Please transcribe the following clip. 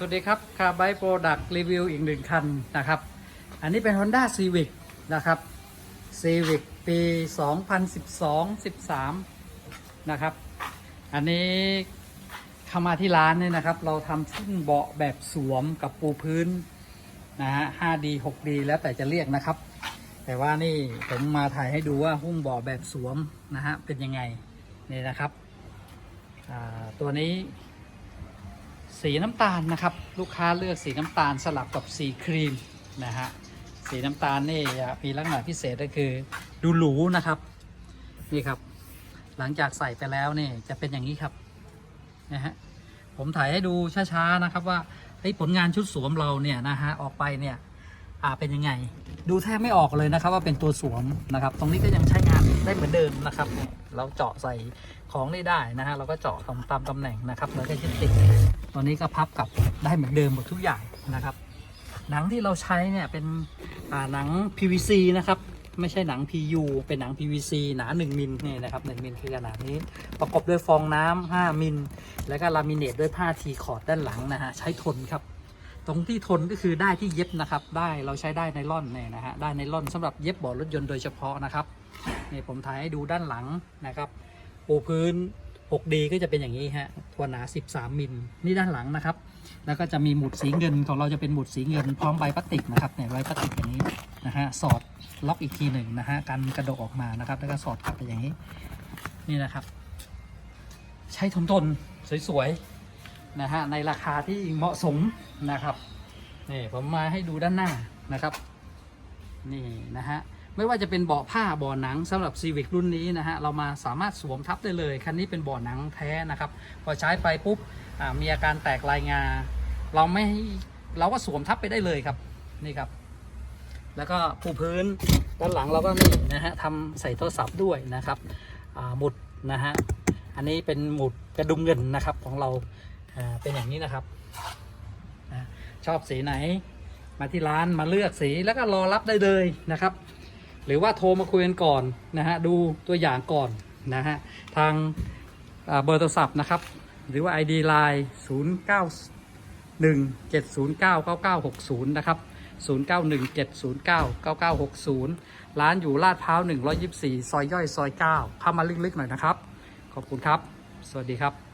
สวัสดีครับคาร์ไบโปรดักต์รีวิวอีกหนึ่งคันนะครับ อันนี้เป็น Honda Civic นะครับ Civic ปี 2012-13 นะครับ อันนี้เข้ามาที่ร้านเนี่ยนะครับ เราทำชิ้นเบาะแบบสวมกับปูพื้นนะฮะ 5D 6D แล้วแต่จะเรียกนะครับ แต่ว่านี่ผมมาถ่ายให้ดูว่าหุ้มเบาะแบบสวมนะฮะเป็นยังไงนี่นะครับ ตัวนี้ สีน้ำตาลนะครับ ลูกค้าเลือกสีน้ำตาลสลับกับสีครีมนะฮะสีน้ำตาลนี่มีลักษณะพิเศษก็คือดูหรูนะครับนี่ครับ หลังจากใส่ไปแล้วนี่จะเป็นอย่างนี้ครับนะฮะผมถ่ายให้ดูช้าๆนะครับว่าผลงานชุดสวมเราเนี่ยนะฮะออกไปเนี่ยอ่าเป็นยังไง ดูแทบไม่ออกเลยนะครับ ว่าเป็นตัวสวมนะครับ ตรงนี้ก็ยังใช้งานได้เหมือนเดิมนะครับ เราเจาะใส่ของได้ได้นะฮะเราก็เจาะตามตำแหน่งนะครับแล้วก็ชิ้นติด ตัวนี้ก็พับกลับได้เหมือนเดิมหมดทุกอย่างนะครับ หนังที่เราใช้เนี่ยเป็นหนัง PVC นะครับไม่ใช่หนัง PU เป็นหนัง PVC หนา 1มิลนี่นะครับ1มิลคือขนาดนี้ ประกอบด้วยฟองน้ำ5มิล แล้วก็ลามิเนตด้วยผ้าทีคอร์ดด้านหลังนะฮะ ใช้ทนครับ ตรงที่ทนก็คือได้ที่เย็บนะครับ ได้เราใช้ได้ในร่อนเนี่ยนะฮะ ได้ในร่อนสำหรับเย็บเบาะรถยนต์โดยเฉพาะนะครับ นี่ผมถ่ายให้ดูด้านหลังนะครับ ปูพื้น 6D ก็จะเป็นอย่างนี้ฮะ วหนา 13 มิลนี่ด้านหลังนะครับ แล้วก็จะมีหมุดสีเงินของเราจะเป็นหมุดสีเงินพร้อมใบพลาสติกนะครับเนี่ยใบพลาสติกอย่างนี้นะฮะสอดล็อกอีกทีหนึ่งนะฮะกันกระโดกออกมานะครับ แล้วก็สอดกลับไปอย่างนี้นี่นะครับ ใช้ทนทนสวยๆนะฮะในราคาที่เหมาะสมนะครับนี่ผมมาให้ดูด้านหน้านะครับ นี่นะฮะ ไม่ว่าจะเป็นเบาะผ้าเบาะหนังสำหรับ Civic รุ่นนี้นะฮะเรามาสามารถสวมทับได้เลย คันนี้เป็นเบาะหนังแท้นะครับ พอใช้ไปปุ๊บมีอาการแตกลายงา เราไม่เราก็สวมทับไปได้เลยครับนี่ครับ แล้วก็ปูพื้นด้านหลังเราก็นี่นะฮะทำใส่โทรศัพท์ด้วยนะครับหมุดนะฮะอันนี้เป็นหมุดกระดุมเงินนะครับของเราอ่าเป็นอย่างนี้นะครับชอบสีไหน มาที่ร้านมาเลือกสีแล้วก็รอรับได้เลยนะครับ หรือว่าโทรมาคุยกันก่อนนะฮะดูตัวอย่างก่อนนะฮะทางเบอร์โทรศัพท์นะครับ หรือว่า ID Line 0 9 1 7 0 9 9 9 6 0 นะครับ 0 9 1 7 0 9 9 9 6 0 ร้านอยู่ลาดพร้าว 124 ซอยย่อยซอย 9 เข้ามาลึกๆหน่อยนะครับ ขอบคุณครับ สวัสดีครับ